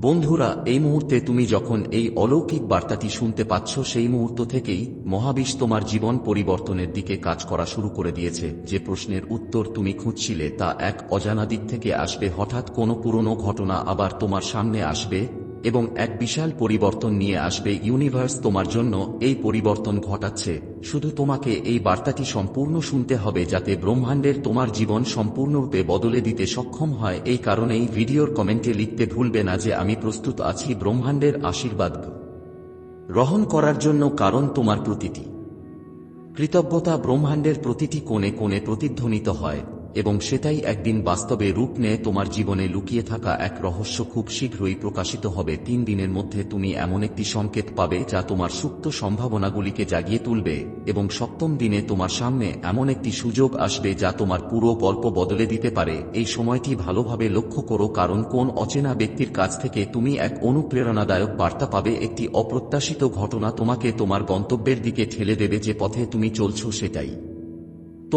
বন্ধুরা, এই মুহূর্তে তুমি যখন এই অলৌকিক বার্তাটি শুনতে পাচ্ছ, সেই মুহূর্ত থেকেই মহাবিশ তোমার জীবন পরিবর্তনের দিকে কাজ করা শুরু করে দিয়েছে। যে প্রশ্নের উত্তর তুমি খুঁজছিলে তা এক অজানা দিক থেকে আসবে। হঠাৎ কোনো পুরনো ঘটনা আবার তোমার সামনে আসবে। এবং এক বিশাল পরিবর্তন নিয়ে আসবে ইউনিভার্স তোমার জন্য এই পরিবর্তন ঘটাচ্ছে। শুধু তোমাকে এই বার্তাটি সম্পূর্ণ শুনতে হবে যাতে ব্রহ্মাণ্ডের তোমার জীবন সম্পূর্ণরূপে বদলে দিতে সক্ষম হয়। এই কারণেই ভিডিওর কমেন্টে লিখতে ভুলবে না যে আমি প্রস্তুত আছি ব্রহ্মাণ্ডের আশীর্বাদ গ্রহণ করার জন্য কারণ তোমার প্রতিটি কৃতজ্ঞতা ব্রহ্মাণ্ডের প্রতিটি কোণে কোণে প্রতিধ্বনিত হয়। এবং সেটাই একদিন বাস্তবে রূপ নেয় তোমার জীবনে লুকিয়ে থাকা এক রহস্য খুব শীঘ্রই প্রকাশিত হবে। তিন দিনের মধ্যে তুমি এমন একটি সংকেত পাবে যা তোমার সুপ্ত সম্ভাবনাগুলিকে জাগিয়ে তুলবে এবং সপ্তম দিনে তোমার সামনে এমন একটি সুযোগ আসবে যা তোমার পুরো গল্প বদলে দিতে পারে। এই সময়টি ভালোভাবে লক্ষ্য করো কারণ কোন অচেনা ব্যক্তির কাছ থেকে তুমি এক অনুপ্রেরণাদায়ক বার্তা পাবে। একটি অপ্রত্যাশিত ঘটনা তোমাকে তোমার গন্তব্যের দিকে ঠেলে দেবে যে পথে তুমি চলছ সেটাই।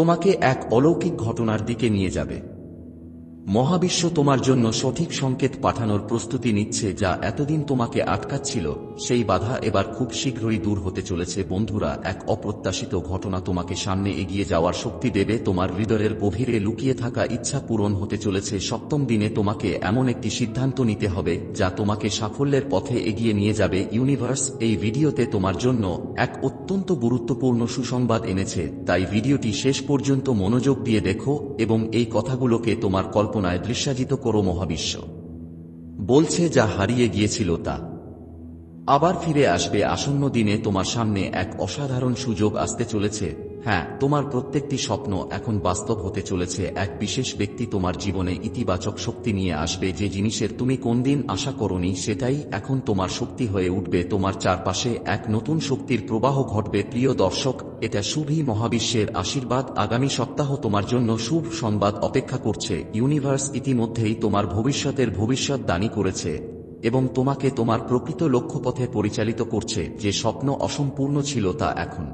তোমাকে এক অলৌকিক ঘটনার দিকে নিয়ে যাবে। মহাবিশ্ব তোমার জন্য সঠিক সংকেত পাঠানোর প্রস্তুতি নিচ্ছে যা এতদিন তোমাকে আটকাচ্ছিল। সেই বাধা এবার খুব শীঘ্রই দূর হতে চলেছে। বন্ধুরা, এক অপ্রত্যাশিত ঘটনা তোমাকে সামনে এগিয়ে যাওয়ার শক্তি দেবে। তোমার হৃদয়ের গভীরে লুকিয়ে থাকা ইচ্ছা পূরণ হতে চলেছে। সপ্তম দিনে তোমাকে এমন একটি সিদ্ধান্ত নিতে হবে, যা তোমাকে সাফল্যের পথে এগিয়ে নিয়ে যাবে। ইউনিভার্স, এই ভিডিওতে তোমার জন্য এক অত্যন্ত গুরুত্বপূর্ণ সুসংবাদ এনেছে। তাই ভিডিওটি শেষ পর্যন্ত মনোযোগ দিয়ে দেখো এবং এই কথাগুলোকে তোমার কল্পনায় দৃশ্যাজিত করো মহাবিশ্ব। বলছে যা হারিয়ে গিয়েছিল তা। আবার ফিরে আসবে আসন্ন দিনে তোমার সামনে এক অসাধারণ সুযোগ আসতে চলেছে। হ্যাঁ তোমার প্রত্যেকটি স্বপ্ন এখন বাস্তব হতে চলেছে। এক বিশেষ ব্যক্তি তোমার জীবনে ইতিবাচক শক্তি নিয়ে আসবে যে জিনিসের তুমি কোনদিন আশা করনি, সেটাই এখন তোমার শক্তি হয়ে উঠবে। তোমার চারপাশে এক নতুন শক্তির প্রবাহ ঘটবে। প্রিয় দর্শক, এটা শুভই মহাবিশ্বের আশীর্বাদ। আগামী সপ্তাহ তোমার জন্য শুভ সংবাদ অপেক্ষা করছে। ইউনিভার্স ইতিমধ্যেই তোমার ভবিষ্যতের ভবিষ্যৎ দানী করেছে। এবং তোমাকে তোমার প্রকৃত লক্ষ্যপথে পরিচালিত করছে যে স্বপ্ন অসম্পূর্ণ ছিল তা এখন।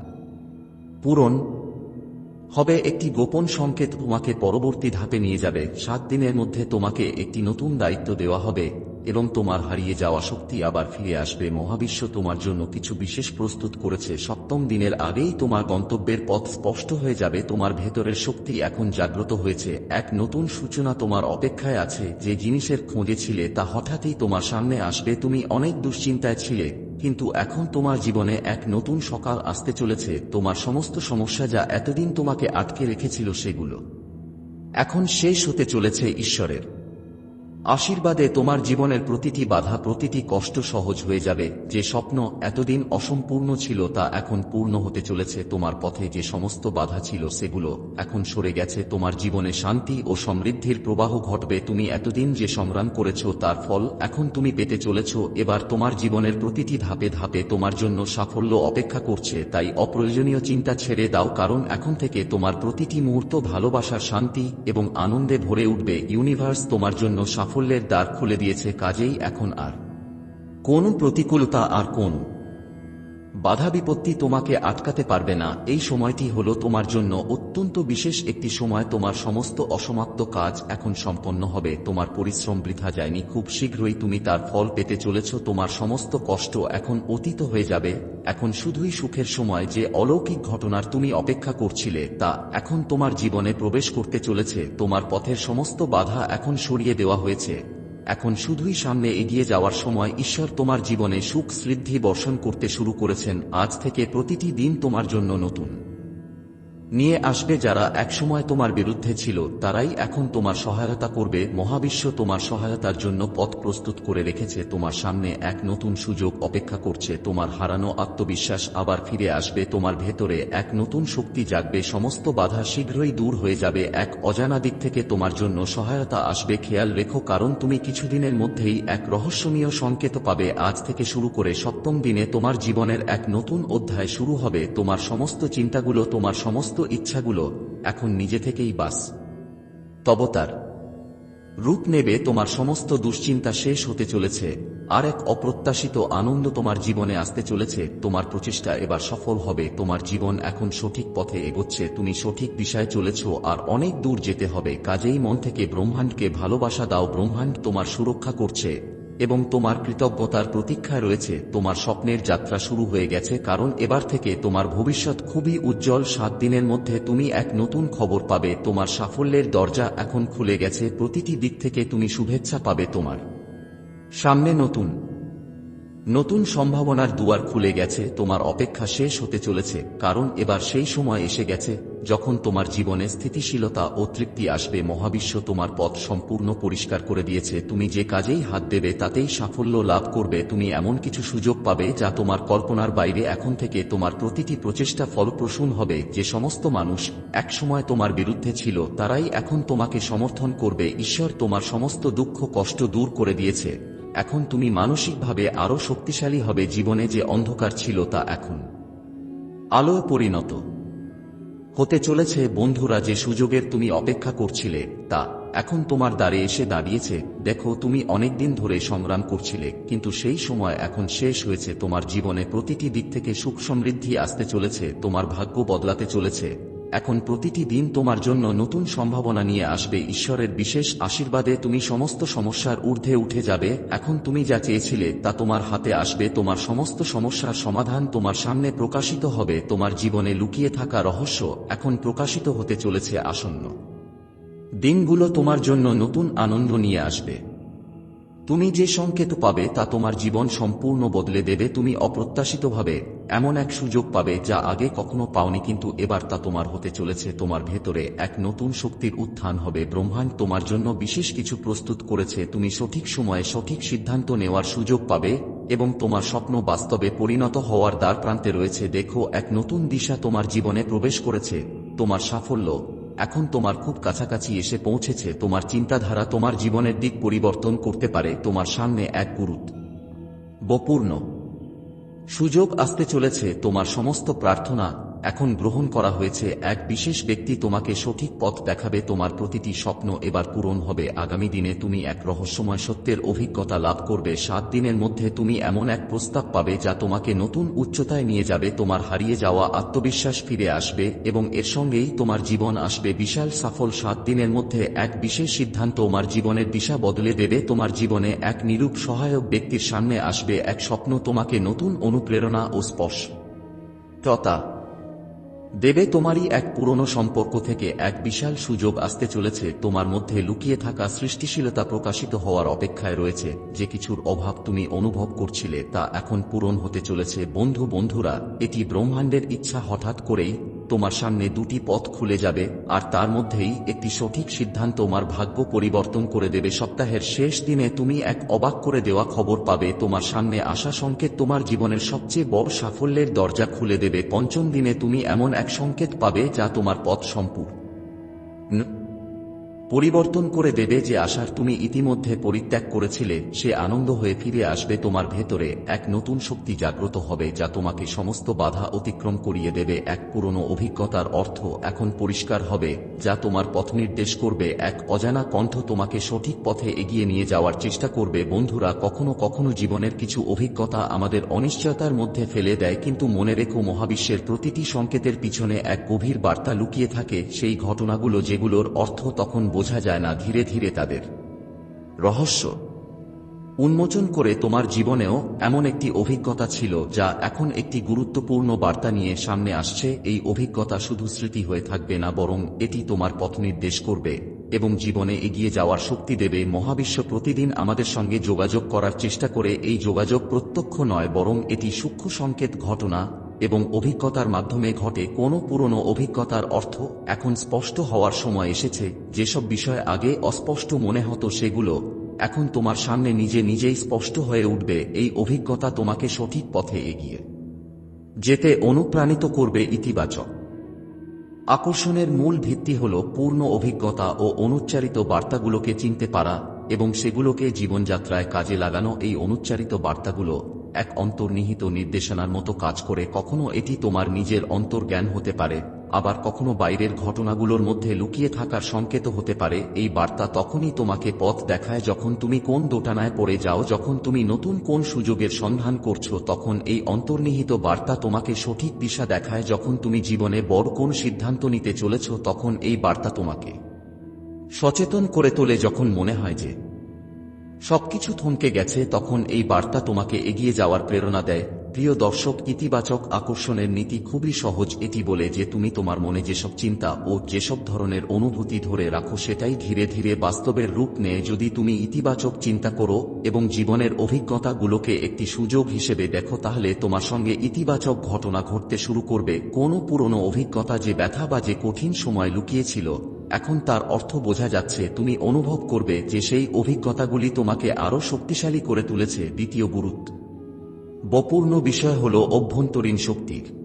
পূরণ হবে একটি গোপন সংকেত তোমাকে পরবর্তী ধাপে নিয়ে যাবে। সাত দিনের মধ্যে তোমাকে একটি নতুন দায়িত্ব দেওয়া হবে। এবং তোমার হারিয়ে যাওয়া শক্তি আবার ফিরে আসবে। মহাবিশ্ব তোমার জন্য কিছু বিশেষ প্রস্তুত করেছে। সপ্তম দিনের আগেই তোমার গন্তব্যের পথ স্পষ্ট হয়ে যাবে। তোমার ভেতরের শক্তি এখন জাগ্রত হয়েছে। এক নতুন সূচনা তোমার অপেক্ষায় আছে। যে জিনিসের খোঁজে ছিলে তা হঠাৎই তোমার সামনে আসবে। তুমি অনেক দুশ্চিন্তায় ছিলে, কিন্তু এখন তোমার জীবনে এক নতুন সকাল আসতে চলেছে। তোমার সমস্ত সমস্যা যা এতদিন তোমাকে আটকে রেখেছিল সেগুলো এখন শেষ হতে চলেছে ঈশ্বরের। আশীর্বাদে তোমার জীবনের প্রতিটি বাধা, প্রতিটি কষ্ট সহজ হয়ে যাবে। যে স্বপ্ন এতদিন অসম্পূর্ণ ছিল, তা এখন পূর্ণ হতে চলেছে। তোমার পথে যে সমস্ত বাধা ছিল, সেগুলো এখন সরে গেছে। তোমার জীবনে শান্তি ও সমৃদ্ধির প্রবাহ ঘটবে। তুমি এতদিন যে সংগ্রাম করেছ, তার ফল এখন তুমি পেতে চলেছ। এবার তোমার জীবনের প্রতিটি ধাপে ধাপে তোমার জন্য সাফল্য অপেক্ষা করছে। তাই অপ্রয়োজনীয় চিন্তা ছেড়ে দাও, কারণ এখন থেকে তোমার প্রতিটি মুহূর্ত ভালোবাসার শান্তি এবং আনন্দে ভরে উঠবে। ইউনিভার্স তোমার জন্য সাফল্য সাফল্যের দ্বার খুলে দিয়েছে কাজেই এখন আর। কোন প্রতিকূলতা আর কোন বাধা বিপত্তি তোমাকে আটকাতে পারবে না। এই সময়টি হলো তোমার জন্য অত্যন্ত বিশেষ একটি সময়। তোমার সমস্ত অসমাপ্ত কাজ এখন সম্পন্ন হবে। তোমার পরিশ্রম বৃথা যায়নি। খুব শীঘ্রই তুমি তার ফল পেতে চলেছ। তোমার সমস্ত কষ্ট এখন অতীত হয়ে যাবে। এখন শুধুই সুখের সময় যে অলৌকিক ঘটনার তুমি অপেক্ষা করছিলে, তা এখন তোমার জীবনে প্রবেশ করতে চলেছে। তোমার পথের সমস্ত বাধা এখন সরিয়ে দেওয়া হয়েছে। এখন শুধুই সামনে এগিয়ে যাওয়ার সময় ঈশ্বর তোমার জীবনে সুখ সমৃদ্ধি বর্ষণ করতে শুরু করেছেন। আজ থেকে প্রতিটি দিন তোমার জন্য নতুন। নিয়ে আসবে যারা একসময় তোমার বিরুদ্ধে ছিল, তারাই এখন তোমার সহায়তা করবে। মহাবিশ্ব তোমার সহায়তার জন্য পথ প্রস্তুত করে রেখেছে। তোমার সামনে এক নতুন সুযোগ অপেক্ষা করছে। তোমার হারানো আত্মবিশ্বাস আবার ফিরে আসবে। তোমার ভেতরে এক নতুন শক্তি জাগবে। সমস্ত বাধা শীঘ্রই দূর হয়ে যাবে। এক অজানা দিক থেকে তোমার জন্য সহায়তা আসবে। খেয়াল রেখো, কারণ তুমি কিছুদিনের মধ্যেই এক রহস্যমীয় সংকেত পাবে। আজ থেকে শুরু করে সপ্তম দিনে তোমার জীবনের এক নতুন অধ্যায় শুরু হবে। তোমার সমস্ত চিন্তাগুলো তোমার সমস্ত ইচ্ছাগুলো এখন নিজে থেকেই বাস। তবতার রূপ নেবে তোমার সমস্ত দুশ্চিন্তা শেষ হতে চলেছে, আর এক অপ্রত্যাশিত আনন্দ তোমার জীবনে আসতে চলেছে, তোমার প্রচেষ্টা এবার সফল হবে, তোমার জীবন এখন সঠিক পথে এগোচ্ছে, তুমি সঠিক দিশায় চলেছ, আর অনেক দূর যেতে হবে, কাজেই মন থেকে ব্রহ্মাণ্ডকে ভালোবাসা দাও, ব্রহ্মাণ্ড তোমার সুরক্ষা করছে। এবং তোমার কৃতজ্ঞতার প্রতীক্ষায় রয়েছে, তোমার স্বপ্নের যাত্রা শুরু হয়ে গেছে, কারণ এবার থেকে তোমার ভবিষ্যৎ খুবই উজ্জ্বল সাত দিনের মধ্যে তুমি এক নতুন খবর পাবে, তোমার সাফল্যের দরজা এখন খুলে গেছে, প্রতিটি দিক থেকে তুমি শুভেচ্ছা পাবে তোমার। সামনে নতুন। নতুন সম্ভাবনার দুয়ার খুলে গেছে, তোমার অপেক্ষা শেষ হতে চলেছে, কারণ এবার সেই সময় এসে গেছে, যখন তোমার জীবনে স্থিতিশীলতা ও তৃপ্তি আসবে, মহাবিশ্ব তোমার পথ সম্পূর্ণ পরিষ্কার করে দিয়েছে, তুমি যে কাজেই হাত দেবে তাতেই সাফল্য লাভ করবে, তুমি এমন কিছু সুযোগ পাবে যা তোমার কল্পনার বাইরে এখন থেকে তোমার প্রতিটি প্রচেষ্টা ফলপ্রসূন হবে, যে সমস্ত মানুষ একসময় তোমার বিরুদ্ধে ছিল, তারাই এখন তোমাকে সমর্থন করবে, ঈশ্বর তোমার সমস্ত দুঃখ কষ্ট দূর করে দিয়েছে। এখন তুমি মানসিকভাবে আরও শক্তিশালী হবে জীবনে যে অন্ধকার ছিল তা এখন। আলোয় পরিণত। হতে চলেছে, বন্ধুরা, যে সুযোগের তুমি অপেক্ষা করছিলে, তা এখন তোমার দ্বারে এসে দাঁড়িয়েছে। দেখো, তুমি অনেকদিন ধরে সংগ্রাম করছিলে, কিন্তু সেই সময় এখন শেষ হয়েছে। তোমার জীবনে প্রতিটি দিক থেকে সুখ সমৃদ্ধি আসতে চলেছে, তোমার ভাগ্য বদলাতে চলেছে। এখন প্রতিটি দিন তোমার জন্য নতুন সম্ভাবনা নিয়ে আসবে। ঈশ্বরের বিশেষ আশীর্বাদে তুমি সমস্ত সমস্যার ঊর্ধ্বে উঠে যাবে। এখন তুমি যা চেয়েছিলে তা তোমার হাতে আসবে। তোমার সমস্ত সমস্যার সমাধান তোমার সামনে প্রকাশিত হবে। তোমার জীবনে লুকিয়ে থাকা রহস্য এখন প্রকাশিত হতে চলেছে আসন্ন। দিনগুলো তোমার জন্য নতুন আনন্দ নিয়ে আসবে। তুমি যে সংকেত পাবে তা তোমার জীবন সম্পূর্ণ বদলে দেবে, তুমি অপ্রত্যাশিতভাবে এমন এক সুযোগ পাবে যা আগে কখনো পাওনি, কিন্তু এবার তা তোমার হতে চলেছে, তোমার ভেতরে এক নতুন শক্তির উত্থান হবে। ব্রহ্মাণ্ড তোমার জন্য বিশেষ কিছু প্রস্তুত করেছে, তুমি সঠিক সময়ে সঠিক সিদ্ধান্ত নেওয়ার সুযোগ পাবে এবং তোমার স্বপ্ন বাস্তবে পরিণত হওয়ার দ্বার প্রান্তে রয়েছে। দেখো, এক নতুন দিশা তোমার জীবনে প্রবেশ করেছে, তোমার সাফল্য এখন তোমার খুব কাছাকাছি এসে পৌঁছেছে, তোমার চিন্তাধারা তোমার জীবনের দিক পরিবর্তন করতে পারে, তোমার সামনে এক গুরুত বপূর্ণ সুযোগ আসতে চলেছে, তোমার সমস্ত প্রার্থনা এখন গ্রহণ করা হয়েছে, এক বিশেষ ব্যক্তি তোমাকে সঠিক পথ দেখাবে, তোমার প্রতিটি স্বপ্ন এবার পূরণ হবে। আগামী দিনে তুমি এক রহস্যময় সত্যের অভিজ্ঞতা লাভ করবে। সাত দিনের মধ্যে তুমি এমন এক প্রস্তাব পাবে যা তোমাকে নতুন উচ্চতায় নিয়ে যাবে, তোমার হারিয়ে যাওয়া আত্মবিশ্বাস ফিরে আসবে এবং এর সঙ্গেই তোমার জীবন আসবে। বিশাল সফল সাত দিনের মধ্যে এক বিশেষ সিদ্ধান্ত তোমার জীবনের দিশা বদলে দেবে। তোমার জীবনে এক নিরূপ সহায়ক ব্যক্তির সামনে আসবে। এক স্বপ্ন তোমাকে নতুন অনুপ্রেরণা ও স্পর্শ ততা দেবে তোমারই এক পুরনো সম্পর্ক থেকে এক বিশাল সুযোগ আসতে চলেছে, তোমার মধ্যে লুকিয়ে থাকা সৃষ্টিশীলতা প্রকাশিত হওয়ার অপেক্ষায় রয়েছে, যে কিছুর অভাব তুমি অনুভব করছিলে তা এখন পূরণ হতে চলেছে। বন্ধু বন্ধুরা এটি ব্রহ্মাণ্ডের ইচ্ছা হঠাৎ করেই তোমার সামনে দুটি পথ খুলে যাবে, আর তার মধ্যেই একটি সঠিক সিদ্ধান্ত তোমার ভাগ্য পরিবর্তন করে দেবে। সপ্তাহের শেষ দিনে তুমি এক অবাক করে দেওয়া খবর পাবে, তোমার সামনে আসা সংকেত তোমার জীবনের সবচেয়ে বড় সাফল্যের দরজা খুলে দেবে। পঞ্চম দিনে তুমি এমন এক সংকেত পাবে যা তোমার পথ সম্পূর্ণ পরিবর্তন করে দেবে যে আশার তুমি ইতিমধ্যে পরিত্যাগ করেছিলে, সে আনন্দ হয়ে ফিরে আসবে তোমার ভেতরে। এক নতুন শক্তি জাগ্রত হবে যা তোমাকে সমস্ত বাধা অতিক্রম করিয়ে দেবে। এক পুরনো অভিজ্ঞতার অর্থ এখন পরিষ্কার হবে, যা তোমার পথ নির্দেশ করবে। এক অজানা কণ্ঠ তোমাকে সঠিক পথে এগিয়ে নিয়ে যাওয়ার চেষ্টা করবে। বন্ধুরা, কখনো কখনো জীবনের কিছু অভিজ্ঞতা আমাদের অনিশ্চয়তার মধ্যে ফেলে দেয়, কিন্তু মনে রেখো, মহাবিশ্বের প্রতিটি সংকেতের পিছনে এক গভীর বার্তা লুকিয়ে থাকে। সেই ঘটনাগুলো যেগুলোর অর্থ তখন বোঝা যায় না ধীরে ধীরে তাদের। রহস্য। উন্মোচন করে তোমার জীবনেও এমন একটি অভিজ্ঞতা ছিল যা এখন একটি গুরুত্বপূর্ণ বার্তা নিয়ে সামনে আসছে, এই অভিজ্ঞতা শুধু স্মৃতি হয়ে থাকবে না, বরং এটি তোমার পথ নির্দেশ করবে এবং জীবনে এগিয়ে যাওয়ার শক্তি দেবে। মহাবিশ্ব প্রতিদিন আমাদের সঙ্গে যোগাযোগ করার চেষ্টা করে, এই যোগাযোগ প্রত্যক্ষ নয়, বরং এটি সূক্ষ্ম সংকেত ঘটনা এবং অভিজ্ঞতার মাধ্যমে ঘটে কোনো পুরনো অভিজ্ঞতার অর্থ এখন স্পষ্ট হওয়ার সময় এসেছে, যেসব বিষয় আগে অস্পষ্ট মনে হতো সেগুলো এখন তোমার সামনে নিজে নিজেই স্পষ্ট হয়ে উঠবে, এই অভিজ্ঞতা তোমাকে সঠিক পথে এগিয়ে যেতে অনুপ্রাণিত করবে ইতিবাচক। আকর্ষণের মূল ভিত্তি হল পূর্ণ অভিজ্ঞতা ও অনুচ্চারিত বার্তাগুলোকে চিনতে পারা এবং সেগুলোকে জীবনযাত্রায় কাজে লাগানো, এই অনুচ্চারিত বার্তাগুলো এক অন্তর্নিহিত নির্দেশনার মতো কাজ করে কখনো এটি তোমার নিজের অন্তর্জ্ঞান হতে পারে, আবার কখনো বাইরের ঘটনাগুলোর মধ্যে লুকিয়ে থাকার সংকেত হতে পারে, এই বার্তা তখনই তোমাকে পথ দেখায় যখন তুমি কোন দোটানায় পড়ে যাও, যখন তুমি নতুন কোন সুযোগের সন্ধান করছ, তখন এই অন্তর্নিহিত বার্তা তোমাকে সঠিক দিশা দেখায় যখন তুমি জীবনে বড় কোন সিদ্ধান্ত নিতে চলেছ, তখন এই বার্তা তোমাকে সচেতন করে তোলে যখন মনে হয় যে সবকিছু থমকে গেছে তখন এই বার্তা তোমাকে এগিয়ে যাওয়ার প্রেরণা দেয়। প্রিয় দর্শক, ইতিবাচক আকর্ষণের নীতি খুবই সহজ এটি বলে যে তুমি তোমার মনে যেসব চিন্তা ও যেসব ধরনের অনুভূতি ধরে রাখো সেটাই ধীরে ধীরে বাস্তবের রূপ নেয়। যদি তুমি ইতিবাচক চিন্তা করো এবং জীবনের অভিজ্ঞতাগুলোকে একটি সুযোগ হিসেবে দেখো, তাহলে তোমার সঙ্গে ইতিবাচক ঘটনা ঘটতে শুরু করবে। কোনো পুরনো অভিজ্ঞতা যে ব্যথা বা যে কঠিন সময় লুকিয়েছিল এখন তার অর্থ বোঝা যাচ্ছে, তুমি অনুভব করবে যে সেই অভিজ্ঞতাগুলি তোমাকে আরও শক্তিশালী করে তুলেছে, দ্বিতীয় গুরুত্ব। বপূর্ণ বিষয় হল অভ্যন্তরীণ শক্তির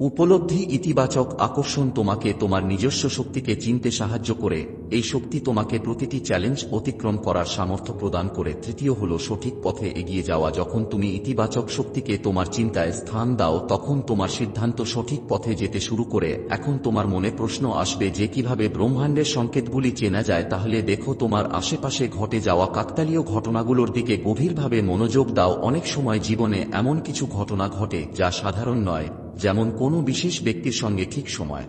উপলব্ধি ইতিবাচক আকর্ষণ তোমাকে তোমার নিজস্ব শক্তিকে চিনতে সাহায্য করে। এই শক্তি তোমাকে প্রতিটি চ্যালেঞ্জ অতিক্রম করার সামর্থ্য প্রদান করে। তৃতীয় হল সঠিক পথে এগিয়ে যাওয়া। যখন তুমি ইতিবাচক শক্তিকে তোমার চিন্তায় স্থান দাও, তখন তোমার সিদ্ধান্ত সঠিক পথে যেতে শুরু করে। এখন তোমার মনে প্রশ্ন আসবে যে কীভাবে ব্রহ্মাণ্ডের সংকেতগুলি চেনা যায়, তাহলে দেখো তোমার আশেপাশে ঘটে যাওয়া কাকতালীয় ঘটনাগুলোর দিকে গভীরভাবে মনোযোগ দাও। অনেক সময় জীবনে এমন কিছু ঘটনা ঘটে যা সাধারণ নয়। যেমন কোনো বিশেষ ব্যক্তির সঙ্গে ঠিক সময়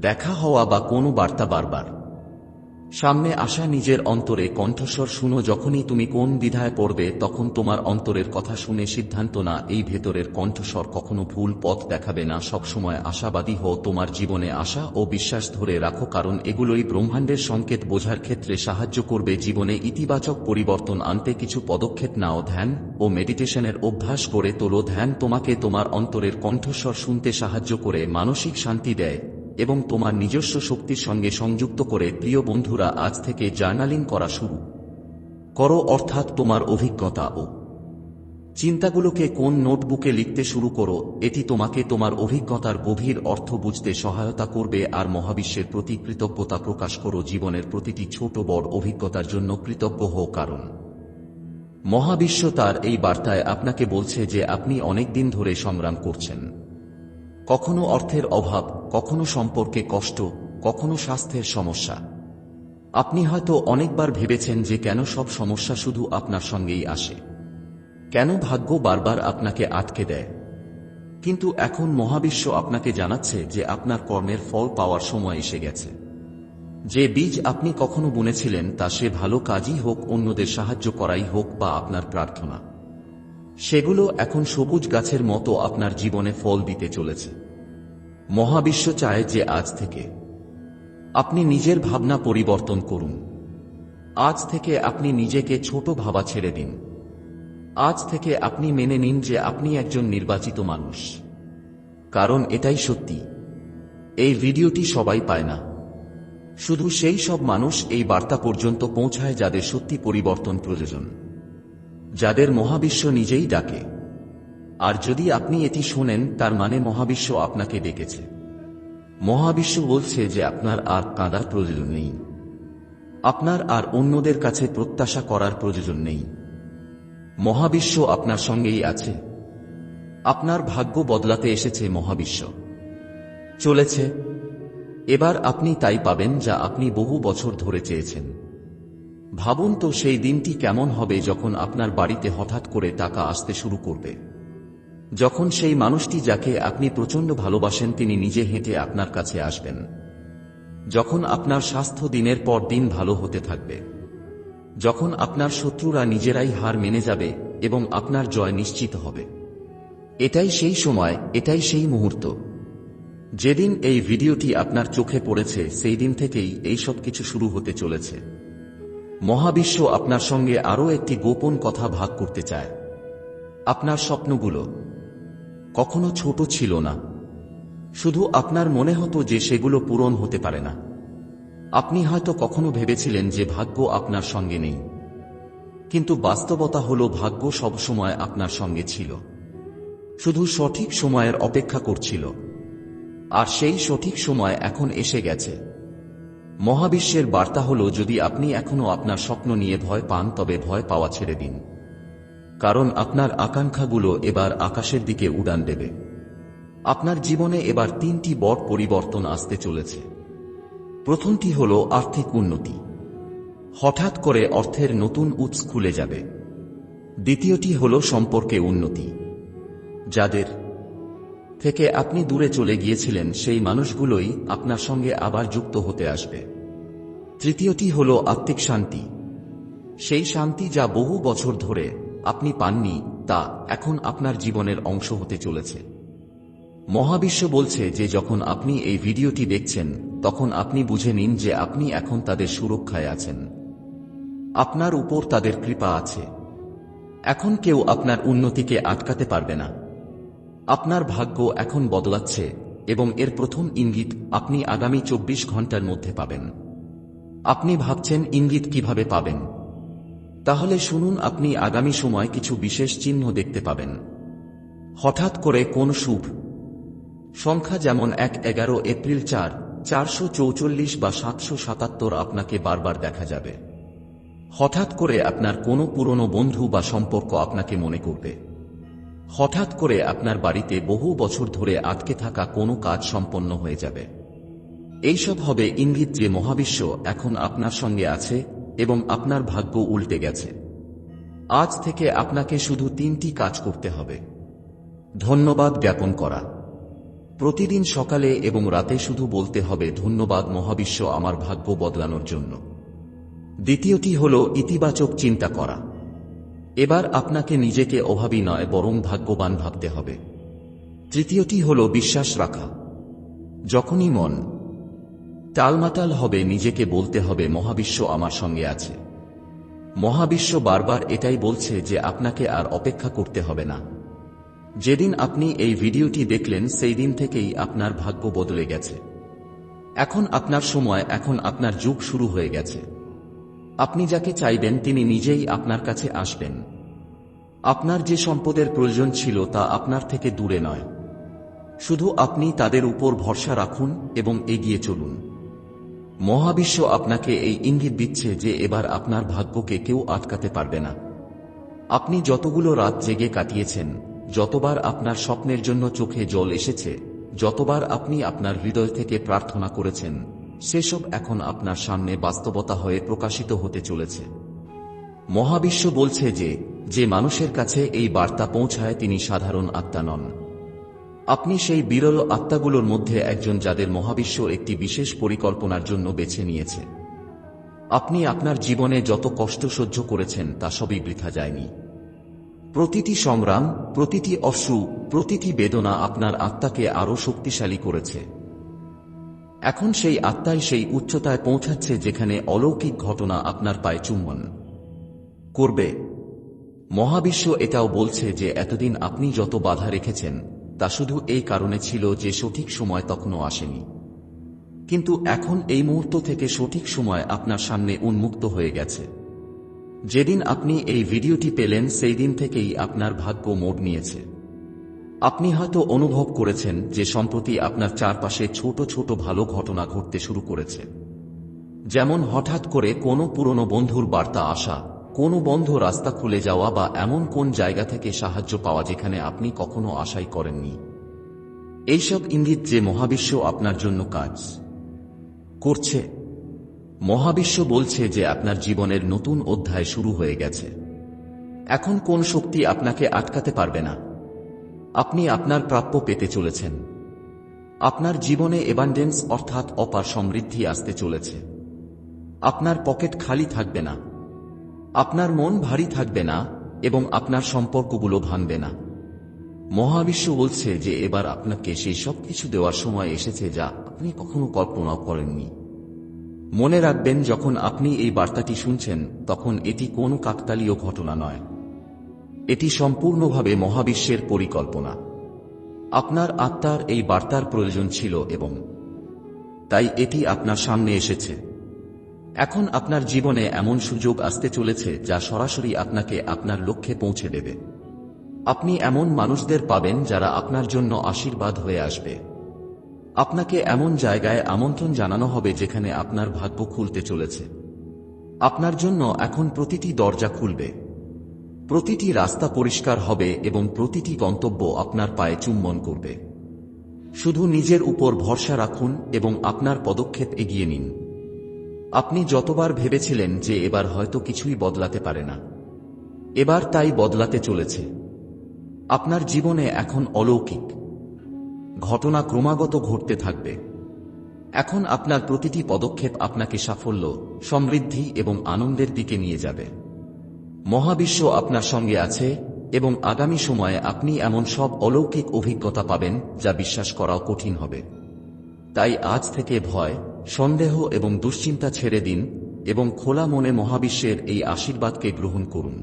দেখা হওয়া বা কোনো বার্তা বারবার। সামনে আসা নিজের অন্তরে কণ্ঠস্বর শুনো যখনই তুমি কোন দ্বিধায় পড়বে, তখন তোমার অন্তরের কথা শুনে সিদ্ধান্ত না, এই ভেতরের কণ্ঠস্বর কখনো ভুল পথ দেখাবে না। সবসময় আশাবাদী হও, তোমার জীবনে আশা ও বিশ্বাস ধরে রাখো, কারণ এগুলোই ব্রহ্মাণ্ডের সংকেত বোঝার ক্ষেত্রে সাহায্য করবে। জীবনে ইতিবাচক পরিবর্তন আনতে কিছু পদক্ষেপ নাও, ধ্যান ও মেডিটেশনের অভ্যাস করে তোলো। ধ্যান তোমাকে তোমার অন্তরের কণ্ঠস্বর শুনতে সাহায্য করে, মানসিক শান্তি দেয়। এবং তোমার নিজস্ব শক্তির সঙ্গে সংযুক্ত করে প্রিয় বন্ধুরা আজ থেকে জার্নালিং করা শুরু। করো অর্থাৎ তোমার অভিজ্ঞতা ও চিন্তাগুলোকে কোন নোটবুকে লিখতে শুরু করো, এটি তোমাকে তোমার অভিজ্ঞতার গভীর অর্থ বুঝতে সহায়তা করবে আর মহাবিশ্বের প্রতি কৃতজ্ঞতা প্রকাশ করো জীবনের প্রতিটি ছোট বড় অভিজ্ঞতার জন্য কৃতজ্ঞ হও কারণ। মহাবিশ্ব তার এই বার্তায় আপনাকে বলছে যে আপনি অনেক দিন ধরে সংগ্রাম করছেন। কখনো অর্থের অভাব, কখনো সম্পর্কে কষ্ট, কখনো স্বাস্থ্যের সমস্যা। আপনি হয়তো অনেকবার ভেবেছেন যে কেন সব সমস্যা শুধু আপনার সঙ্গেই আসে। কেন ভাগ্য বারবার আপনাকে আটকে দেয়? কিন্তু এখন মহাবিশ্ব আপনাকে জানাচ্ছে যে আপনার কর্মের ফল পাওয়ার সময় এসে গেছে। যে বীজ আপনি কখনো বুনেছিলেন তা সে ভালো কাজই হোক, অন্যদের সাহায্য করাই হোক বা আপনার প্রার্থনা। সেগুলো এখন সবুজ গাছের মতো আপনার জীবনে ফল দিতে চলেছে। মহাবিশ্ব চায় যে আজ থেকে আপনি নিজের ভাবনা পরিবর্তন করুন। আজ থেকে আপনি নিজেকে ছোট ভাবা ছেড়ে দিন। আজ থেকে আপনি মেনে নিন যে আপনি একজন নির্বাচিত মানুষ। কারণ এটাই সত্যি। এই ভিডিওটি সবাই পায় না। শুধু সেই সব মানুষ এই বার্তা পর্যন্ত পৌঁছায় যাদের সত্যি পরিবর্তন প্রয়োজন। যাদের মহাবিশ্ব নিজেই ডাকে। আর যদি আপনি এটি শোনেন, তার মানে মহাবিশ্ব আপনাকে ডেকেছে। মহাবিশ্ব বলছে যে আপনার আর কাঁদার প্রয়োজন নেই। আপনার আর অন্যদের কাছে প্রত্যাশা করার প্রয়োজন নেই। মহাবিশ্ব আপনার সঙ্গেই আছে। আপনার ভাগ্য বদলাতে এসেছে মহাবিশ্ব। চলেছে। এবার আপনি তাই পাবেন যা আপনি বহু বছর ধরে চেয়েছেন। ভাবুন তো সেই দিনটি কেমন হবে যখন আপনার বাড়িতে হঠাৎ করে টাকা আসতে শুরু করবে। যখন সেই মানুষটি যাকে আপনি প্রচণ্ড ভালোবাসেন তিনি নিজে হেঁটে আপনার কাছে আসবেন। যখন আপনার স্বাস্থ্য দিনের পর দিন ভালো হতে থাকবে। যখন আপনার শত্রুরা নিজেরাই হার মেনে যাবে এবং আপনার জয় নিশ্চিত হবে। এটাই সেই সময়, এটাই সেই মুহূর্ত। যেদিন এই ভিডিওটি আপনার চোখে পড়েছে, সেই দিন থেকেই এই সব কিছু শুরু হতে চলেছে। মহাবিশ্ব আপনার সঙ্গে আরও একটি গোপন কথা ভাগ করতে চায়। আপনার স্বপ্নগুলো কখনো ছোট ছিল না। শুধু আপনার মনে হতো যে সেগুলো পূরণ হতে পারে না। আপনি হয়তো কখনো ভেবেছিলেন যে ভাগ্য আপনার সঙ্গে নেই। কিন্তু বাস্তবতা হল ভাগ্য সবসময় আপনার সঙ্গে ছিল। শুধু সঠিক সময়ের অপেক্ষা করছিল। আর সেই সঠিক সময় এখন এসে গেছে। মহাবিশ্বের বার্তা হল, যদি আপনি এখনও আপনার স্বপ্ন নিয়ে ভয় পান, তবে ভয় পাওয়া ছেড়ে দিন। কারণ আপনার আকাঙ্ক্ষাগুলো এবার আকাশের দিকে উড়ান দেবে। আপনার জীবনে এবার তিনটি বড় পরিবর্তন আসতে চলেছে। প্রথমটি হল আর্থিক উন্নতি। হঠাৎ করে অর্থের নতুন উৎস খুলে যাবে। দ্বিতীয়টি হল সম্পর্কে উন্নতি। যাদের থেকে আপনি দূরে চলে গিয়েছিলেন, সেই মানুষগুলোই আপনার সঙ্গে আবার যুক্ত হতে আসবে। তৃতীয়টি হল আত্মিক শান্তি। সেই শান্তি যা বহু বছর ধরে আপনি পাননি, তা এখন আপনার জীবনের অংশ হতে চলেছে। মহাবিশ্ব বলছে যে যখন আপনি এই ভিডিওটি দেখছেন, তখন আপনি বুঝে নিন যে আপনি এখন তাদের সুরক্ষায় আছেন। আপনার উপর তাদের কৃপা আছে। এখন কেউ আপনার উন্নতিকে আটকাতে পারবে না। আপনার ভাগ্য এখন বদলাচ্ছে এবং এর প্রথম ইঙ্গিত আপনি আগামী চব্বিশ ঘণ্টার মধ্যে পাবেন। আপনি ভাবছেন ইঙ্গিত কীভাবে পাবেন? তাহলে শুনুন, আপনি আগামী সময় কিছু বিশেষ চিহ্ন দেখতে পাবেন। হঠাৎ করে কোন শুভ? সংখ্যা যেমন এক এগারো এপ্রিল চার, চারশো চৌচল্লিশ বা সাতশো সাতাত্তর আপনাকে বারবার দেখা যাবে। হঠাৎ করে আপনার কোনো পুরনো বন্ধু বা সম্পর্ক আপনাকে মনে করবে। হঠাৎ করে আপনার বাড়িতে বহু বছর ধরে আটকে থাকা কোনো কাজ সম্পন্ন হয়ে যাবে। এইসব হবে ইঙ্গিত যে মহাবিশ্ব এখন আপনার সঙ্গে আছে এবং আপনার ভাগ্য উল্টে গেছে। আজ থেকে আপনাকে শুধু তিনটি কাজ করতে হবে। ধন্যবাদ জ্ঞাপন করা। প্রতিদিন সকালে এবং রাতে শুধু বলতে হবে ধন্যবাদ মহাবিশ্ব আমার ভাগ্য বদলানোর জন্য। দ্বিতীয়টি হল ইতিবাচক চিন্তা করা। এবার আপনাকে নিজেকে অভাবী নয়, বরং ভাগ্যবান ভাবতে হবে। তৃতীয়টি হল বিশ্বাস রাখা। যখনই মন টালমাটাল হবে, নিজেকে বলতে হবে, মহাবিশ্ব আমার সঙ্গে আছে। মহাবিশ্ব বারবার এটাই বলছে যে আপনাকে আর অপেক্ষা করতে হবে না। যেদিন আপনি এই ভিডিওটি দেখলেন, সেই দিন থেকেই আপনার ভাগ্য বদলে গেছে। এখন আপনার সময়, এখন আপনার যুগ শুরু হয়ে গেছে। আপনি যাকে চাইবেন তিনি নিজেই আপনার কাছে আসবেন। আপনার যে সম্পদের প্রয়োজন ছিল তা আপনার থেকে দূরে নয়। শুধু আপনি তাদের উপর ভরসা রাখুন এবং এগিয়ে চলুন। মহাবিশ্ব আপনাকে এই ইঙ্গিত দিচ্ছে যে এবার আপনার ভাগ্যকে কেউ আটকাতে পারবে না। আপনি যতগুলো রাত জেগে কাটিয়েছেন, যতবার আপনার স্বপ্নের জন্য চোখে জল এসেছে, যতবার আপনি আপনার হৃদয় থেকে প্রার্থনা করেছেন সেসব এখন আপনার সামনে বাস্তবতা হয়ে প্রকাশিত হতে চলেছে। মহাবিশ্ব বলছে যে যে মানুষের কাছে এই বার্তা পৌঁছায় তিনি সাধারণ আত্মা নন। আপনি সেই বিরল আত্মাগুলোর মধ্যে একজন যাদের মহাবিশ্ব একটি বিশেষ পরিকল্পনার জন্য বেছে নিয়েছে। আপনি আপনার জীবনে যত কষ্ট সহ্য করেছেন, তা সবই বৃথা যায়নি। প্রতিটি সংগ্রাম, প্রতিটি অশ্রু, প্রতিটি বেদনা আপনার আত্মাকে আরও শক্তিশালী করেছে। এখন সেই আত্মাই সেই উচ্চতায় পৌঁছাচ্ছে যেখানে অলৌকিক ঘটনা আপনার পায়ে চুম্বন করবে। মহাবিশ্ব এটাও বলছে যে এতদিন আপনি যত বাধা রেখেছেন, তা শুধু এই কারণে ছিল যে সঠিক সময় তখনও আসেনি। কিন্তু এখন এই মুহূর্ত থেকে সঠিক সময় আপনার সামনে উন্মুক্ত হয়ে গেছে। যেদিন আপনি এই ভিডিওটি পেলেন, সেই দিন থেকেই আপনার ভাগ্য মোড় নিয়েছে। আপনি হয়তো অনুভব করেছেন যে সম্প্রতি আপনার চারপাশে ছোট ছোট ভালো ঘটনা ঘটতে শুরু করেছে। যেমন হঠাৎ করে কোনো পুরনো বন্ধুর বার্তা আসা, কোনো বন্ধ রাস্তা খুলে যাওয়া বা এমন কোন জায়গা থেকে সাহায্য পাওয়া যেখানে আপনি কখনো আশাই করেননি। এইসব ইঙ্গিত যে মহাবিশ্ব আপনার জন্য কাজ করছে। মহাবিশ্ব বলছে যে আপনার জীবনের নতুন অধ্যায় শুরু হয়ে গেছে। এখন কোন শক্তি আপনাকে আটকাতে পারবে না। আপনি আপনার প্রাপ্য পেতে চলেছেন। আপনার জীবনে এবান্ডেন্স অর্থাৎ অপার সমৃদ্ধি আসতে চলেছে। আপনার পকেট খালি থাকবে না। আপনার মন ভারী থাকবে না এবং আপনার সম্পর্কগুলো ভাঙবে না। মহাবিশ্ব বলছে যে এবার আপনাকে সেই সব কিছু দেওয়ার সময় এসেছে যা আপনি কখনো কল্পনাও করেননি। মনে রাখবেন, যখন আপনি এই বার্তাটি শুনছেন, তখন এটি কোনো কাকতালীয় ঘটনা নয়। এটি সম্পূর্ণভাবে মহাবিশ্বের পরিকল্পনা। আপনার আত্মার এই বার্তার প্রয়োজন ছিল এবং তাই এটি আপনার সামনে এসেছে। এখন আপনার জীবনে এমন সুযোগ আসতে চলেছে যা সরাসরি আপনাকে আপনার লক্ষ্যে পৌঁছে দেবে। আপনি এমন মানুষদের পাবেন যারা আপনার জন্য আশীর্বাদ হয়ে আসবে। আপনাকে এমন জায়গায় আমন্ত্রণ জানানো হবে যেখানে আপনার ভাগ্য খুলতে চলেছে। আপনার জন্য এখন প্রতিটি দরজা খুলবে। প্রতিটি রাস্তা পরিষ্কার হবে এবং প্রতিটি গন্তব্য আপনার পায়ে চুম্বন করবে। শুধু নিজের উপর ভরসা রাখুন এবং আপনার পদক্ষেপ এগিয়ে নিন। আপনি যতবার ভেবেছিলেন যে এবার হয়তো কিছুই বদলাতে পারে না, এবার তাই বদলাতে চলেছে। আপনার জীবনে এখন অলৌকিক। ঘটনা ক্রমাগত ঘটতে থাকবে। এখন আপনার প্রতিটি পদক্ষেপ আপনাকে সাফল্য, সমৃদ্ধি এবং আনন্দের দিকে নিয়ে যাবে। মহাবিশ্ব আপনার সঙ্গে আছে, এবং আগামী সময়ে আপনি এমন সব অলৌকিক অভিজ্ঞতা পাবেন যা বিশ্বাস করাও কঠিন হবে। তাই আজ থেকে ভয়, সন্দেহ এবং দুশ্চিন্তা ছেড়ে দিন, এবং খোলা মনে মহাবিশ্বের এই আশীর্বাদকে গ্রহণ করুন।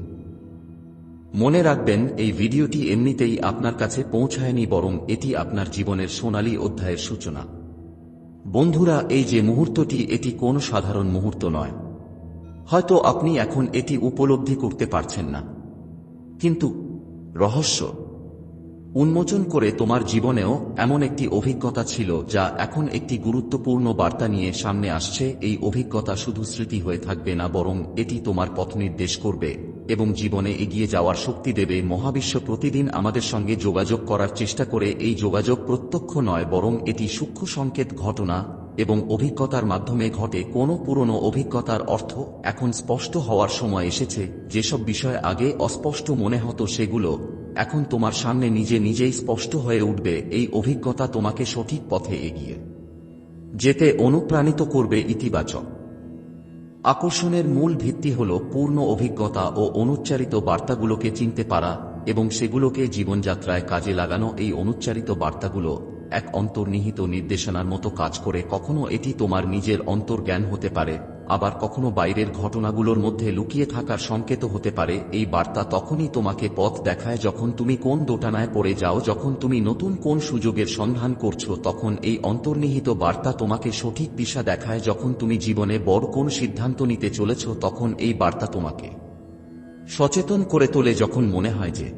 মনে রাখবেন, এই ভিডিওটি এমনিতেই আপনার কাছে পৌঁছায়নি বরং এটি আপনার জীবনের সোনালী অধ্যায়ের সূচনা। বন্ধুরা, এই যে মুহূর্তটি এটি কোন সাধারণ মুহূর্ত নয়। হয়তো আপনি এখন এটি উপলব্ধি করতে পারছেন না। কিন্তু রহস্য, উন্মোচন করে তোমার জীবনেও এমন একটি অভিজ্ঞতা ছিল যা এখন একটি গুরুত্বপূর্ণ বার্তা নিয়ে সামনে আসছে। এই অভিজ্ঞতা শুধু স্মৃতি হয়ে থাকবে না, বরং এটি তোমার পথ নির্দেশ করবে এবং জীবনে এগিয়ে যাওয়ার শক্তি দেবে। মহাবিশ্ব প্রতিদিন আমাদের সঙ্গে যোগাযোগ করার চেষ্টা করে। এই যোগাযোগ প্রত্যক্ষ নয়, বরং এটি সূক্ষ্ম সংকেত ঘটনা এবং অভিজ্ঞতার মাধ্যমে ঘটে কোনো পুরনো অভিজ্ঞতার অর্থ এখন স্পষ্ট হওয়ার সময় এসেছে, যেসব বিষয় আগে অস্পষ্ট মনে হতো সেগুলো এখন তোমার সামনে নিজে নিজেই স্পষ্ট হয়ে উঠবে, এই অভিজ্ঞতা তোমাকে সঠিক পথে এগিয়ে যেতে অনুপ্রাণিত করবে ইতিবাচক। আকর্ষণের মূল ভিত্তি হল পূর্ণ অভিজ্ঞতা ও অনুচ্চারিত বার্তাগুলোকে চিনতে পারা এবং সেগুলোকে জীবনযাত্রায় কাজে লাগানো, এই অনুচ্চারিত বার্তাগুলো এক অন্তর্নিহিত নির্দেশনার মতো কাজ করে কখনো এটি তোমার নিজের অন্তর্জ্ঞান হতে পারে, আবার কখনো বাইরের ঘটনাগুলোর মধ্যে লুকিয়ে থাকার সংকেত হতে পারে, এই বার্তা তখনই তোমাকে পথ দেখায় যখন তুমি কোন দোটানায় পড়ে যাও, যখন তুমি নতুন কোন সুযোগের সন্ধান করছ, তখন এই অন্তর্নিহিত বার্তা তোমাকে সঠিক দিশা দেখায় যখন তুমি জীবনে বড় কোন সিদ্ধান্ত নিতে চলেছ, তখন এই বার্তা তোমাকে সচেতন করে তোলে যখন মনে হয় যে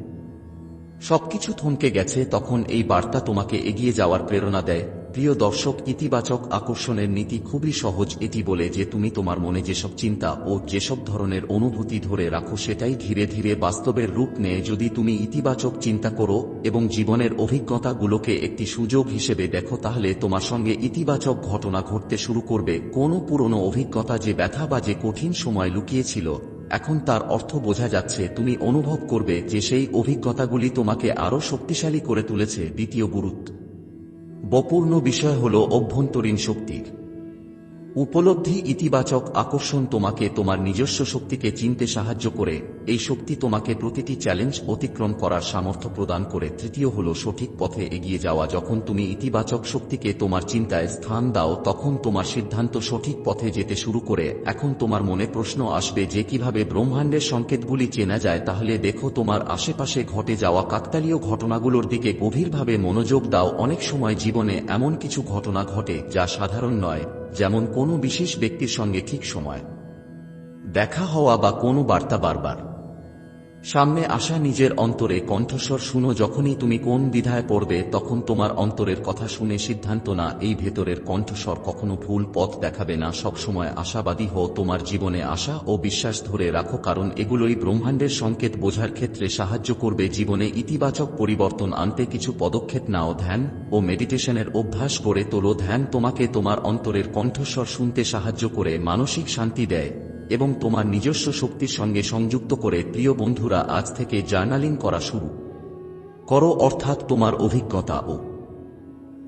সবকিছু থমকে গেছে তখন এই বার্তা তোমাকে এগিয়ে যাওয়ার প্রেরণা দেয়। প্রিয় দর্শক, ইতিবাচক আকর্ষণের নীতি খুবই সহজ এটি বলে যে তুমি তোমার মনে যেসব চিন্তা ও যেসব ধরনের অনুভূতি ধরে রাখো সেটাই ধীরে ধীরে বাস্তবের রূপ নেয়। যদি তুমি ইতিবাচক চিন্তা করো এবং জীবনের অভিজ্ঞতাগুলোকে একটি সুযোগ হিসেবে দেখো, তাহলে তোমার সঙ্গে ইতিবাচক ঘটনা ঘটতে শুরু করবে। কোনো পুরনো অভিজ্ঞতা যে ব্যথা বা যে কঠিন সময় লুকিয়েছিল এখন তার অর্থ বোঝা যাচ্ছে, তুমি অনুভব করবে যে সেই অভিজ্ঞতাগুলি তোমাকে আরও শক্তিশালী করে তুলেছে, দ্বিতীয় গুরুত্ব। বপূর্ণ বিষয় হল অভ্যন্তরীণ শক্তির। উপলব্ধি ইতিবাচক আকর্ষণ তোমাকে তোমার নিজস্ব শক্তিকে চিনতে সাহায্য করে। এই শক্তি তোমাকে প্রতিটি চ্যালেঞ্জ অতিক্রম করার সামর্থ্য প্রদান করে। তৃতীয় হল সঠিক পথে এগিয়ে যাওয়া। যখন তুমি ইতিবাচক শক্তিকে তোমার চিন্তায় স্থান দাও, তখন তোমার সিদ্ধান্ত সঠিক পথে যেতে শুরু করে। এখন তোমার মনে প্রশ্ন আসবে যে কীভাবে ব্রহ্মাণ্ডের সংকেতগুলি চেনা যায়, তাহলে দেখো তোমার আশেপাশে ঘটে যাওয়া কাকতালীয় ঘটনাগুলোর দিকে গভীরভাবে মনোযোগ দাও। অনেক সময় জীবনে এমন কিছু ঘটনা ঘটে যা সাধারণ নয়। যেমন কোনো বিশেষ ব্যক্তির সঙ্গে ঠিক সময় দেখা হওয়া বা কোনো বার্তা বারবার। সামনে আসা নিজের অন্তরে কণ্ঠস্বর শুনো যখনই তুমি কোন দ্বিধায় পড়বে, তখন তোমার অন্তরের কথা শুনে সিদ্ধান্ত না, এই ভেতরের কণ্ঠস্বর কখনো ভুল পথ দেখাবে না, সবসময় আশাবাদী হও তোমার জীবনে আশা ও বিশ্বাস ধরে রাখো, কারণ এগুলোই ব্রহ্মাণ্ডের সংকেত বোঝার ক্ষেত্রে সাহায্য করবে, জীবনে ইতিবাচক পরিবর্তন আনতে কিছু পদক্ষেপ নাও, ধ্যান ও মেডিটেশনের অভ্যাস করে তোলো, ধ্যান তোমাকে তোমার অন্তরের কণ্ঠস্বর শুনতে সাহায্য করে, মানসিক শান্তি দেয়। এবং তোমার নিজস্ব শক্তির সঙ্গে সংযুক্ত করে, প্রিয় বন্ধুরা, আজ থেকে জার্নালিং করা শুরু। করো অর্থাৎ তোমার অভিজ্ঞতা ও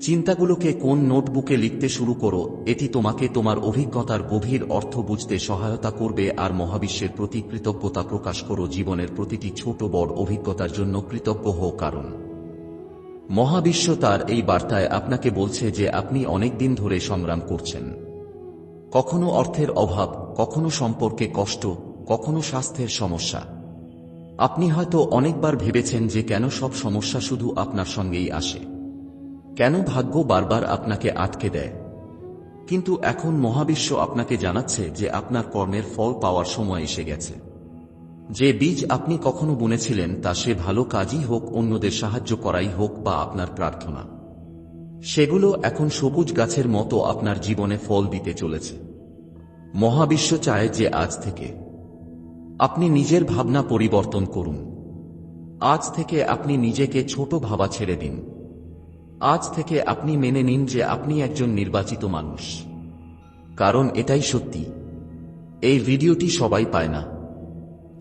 চিন্তাগুলোকে কোন নোটবুকে লিখতে শুরু করো, এটি তোমাকে তোমার অভিজ্ঞতার গভীর অর্থ বুঝতে সহায়তা করবে আর মহাবিশ্বের প্রতি কৃতজ্ঞতা প্রকাশ করো, জীবনের প্রতিটি ছোট বড় অভিজ্ঞতার জন্য কৃতজ্ঞ হও কারণ। মহাবিশ্ব তার এই বার্তায় আপনাকে বলছে যে আপনি অনেক দিন ধরে সংগ্রাম করছেন। কখনো অর্থের অভাব, কখনো সম্পর্কে কষ্ট, কখনো স্বাস্থ্যের সমস্যা। আপনি হয়তো অনেকবার ভেবেছেন যে কেন সব সমস্যা শুধু আপনার সঙ্গেই আসে। কেন ভাগ্য বারবার আপনাকে আটকে দেয়? কিন্তু এখন মহাবিশ্ব আপনাকে জানাচ্ছে যে আপনার কর্মের ফল পাওয়ার সময় এসে গেছে। যে বীজ আপনি কখনো বুনেছিলেন, তা সে ভালো কাজই হোক, অন্যদের সাহায্য করাই হোক বা আপনার প্রার্থনা। সেগুলো এখন সবুজ গাছের মতো আপনার জীবনে ফল দিতে চলেছে। মহাবিশ্ব চায় যে আজ থেকে আপনি নিজের ভাবনা পরিবর্তন করুন। আজ থেকে আপনি নিজেকে ছোট ভাবা ছেড়ে দিন। আজ থেকে আপনি মেনে নিন যে আপনি একজন নির্বাচিত মানুষ। কারণ এটাই সত্যি। এই ভিডিওটি সবাই পায় না।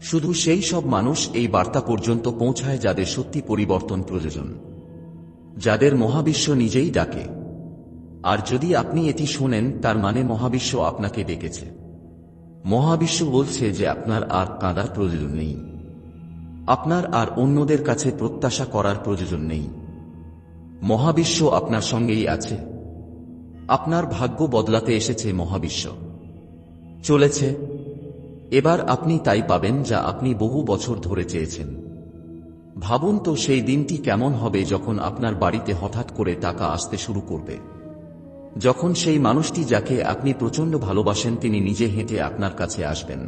শুধু সেই সব মানুষ এই বার্তা পর্যন্ত পৌঁছায় যাদের সত্যি পরিবর্তন প্রয়োজন। যাদের মহাবিশ্ব নিজেই ডাকে। আর যদি আপনি এটি শোনেন, তার মানে মহাবিশ্ব আপনাকে ডেকেছে। মহাবিশ্ব বলছে যে আপনার আর কাঁদার প্রয়োজন নেই। আপনার আর অন্যদের কাছে প্রত্যাশা করার প্রয়োজন নেই। মহাবিশ্ব আপনার সঙ্গেই আছে। আপনার ভাগ্য বদলাতে এসেছে মহাবিশ্ব। চলেছে। এবার আপনি তাই পাবেন যা আপনি বহু বছর ধরে চেয়েছেন। ভাবুন তো সেই দিনটি কেমন হবে যখন আপনার বাড়িতে হঠাৎ করে টাকা আসতে শুরু করবে। যখন সেই মানুষটি যাকে আপনি প্রচণ্ড ভালোবাসেন তিনি নিজে হেঁটে আপনার কাছে আসবেন।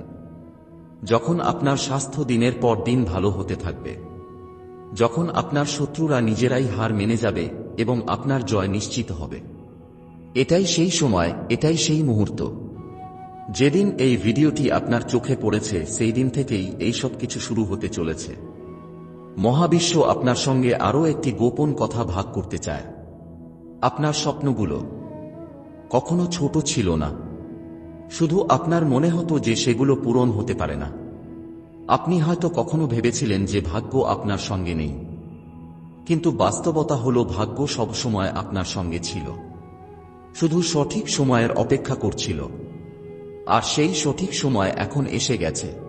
যখন আপনার স্বাস্থ্য দিনের পর দিন ভালো হতে থাকবে। যখন আপনার শত্রুরা নিজেরাই হার মেনে যাবে এবং আপনার জয় নিশ্চিত হবে। এটাই সেই সময়, এটাই সেই মুহূর্ত। যেদিন এই ভিডিওটি আপনার চোখে পড়েছে, সেই দিন থেকেই এই সব কিছু শুরু হতে চলেছে। মহাবিশ্ব আপনার সঙ্গে আরও একটি গোপন কথা ভাগ করতে চায়। আপনার স্বপ্নগুলো কখনো ছোট ছিল না। শুধু আপনার মনে হতো যে সেগুলো পূরণ হতে পারে না। আপনি হয়তো কখনো ভেবেছিলেন যে ভাগ্য আপনার সঙ্গে নেই। কিন্তু বাস্তবতা হল ভাগ্য সবসময় আপনার সঙ্গে ছিল। শুধু সঠিক সময়ের অপেক্ষা করছিল। আর সেই সঠিক সময় এখন এসে গেছে।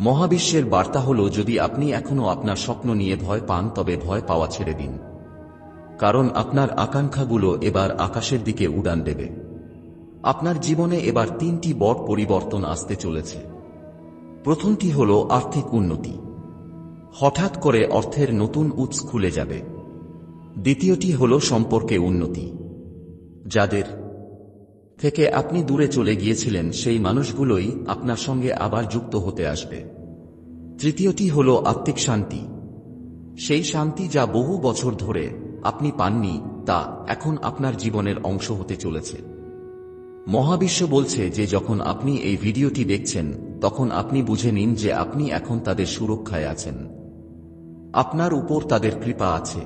মহাবিশ্বের বার্তা হল, যদি আপনি এখনও আপনার স্বপ্ন নিয়ে ভয় পান, তবে ভয় পাওয়া ছেড়ে দিন। কারণ আপনার আকাঙ্ক্ষাগুলো এবার আকাশের দিকে উড়ান দেবে। আপনার জীবনে এবার তিনটি বড় পরিবর্তন আসতে চলেছে। প্রথমটি হল আর্থিক উন্নতি। হঠাৎ করে অর্থের নতুন উৎস খুলে যাবে। দ্বিতীয়টি হল সম্পর্কে উন্নতি। যাদের থেকে আপনি দূরে চলে গিয়েছিলেন, সেই মানুষগুলোই আপনার সঙ্গে আবার যুক্ত হতে আসবে। তৃতীয়টি হল আত্মিক শান্তি। সেই শান্তি যা বহু বছর ধরে আপনি পাননি, তা এখন আপনার জীবনের অংশ হতে চলেছে। মহাবিশ্ব বলছে যে যখন আপনি এই ভিডিওটি দেখছেন, তখন আপনি বুঝে নিন যে আপনি এখন তাদের সুরক্ষায় আছেন। আপনার উপর তাদের কৃপা আছে।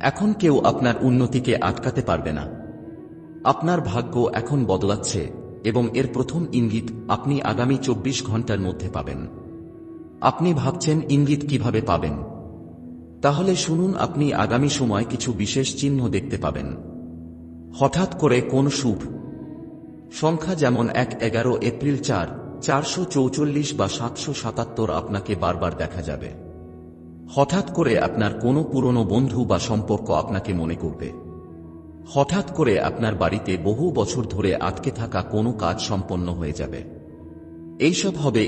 এখন কেউ আপনার উন্নতিকে আটকাতে পারবে না। আপনার ভাগ্য এখন বদলাচ্ছে এবং এর প্রথম ইঙ্গিত আপনি আগামী চব্বিশ ঘণ্টার মধ্যে পাবেন। আপনি ভাবছেন ইঙ্গিত কীভাবে পাবেন? তাহলে শুনুন, আপনি আগামী সময় কিছু বিশেষ চিহ্ন দেখতে পাবেন। হঠাৎ করে কোন শুভ? সংখ্যা যেমন এক এগারো এপ্রিল চার, চারশো চৌচল্লিশ বা সাতশো সাতাত্তর আপনাকে বারবার দেখা যাবে। হঠাৎ করে আপনার কোনো পুরনো বন্ধু বা সম্পর্ক আপনাকে মনে করবে। হঠাৎ করে আপনার বাড়িতে বহু বছর ধরে আটকে থাকা কোনো কাজ সম্পন্ন হয়ে যাবে। এইসব হবে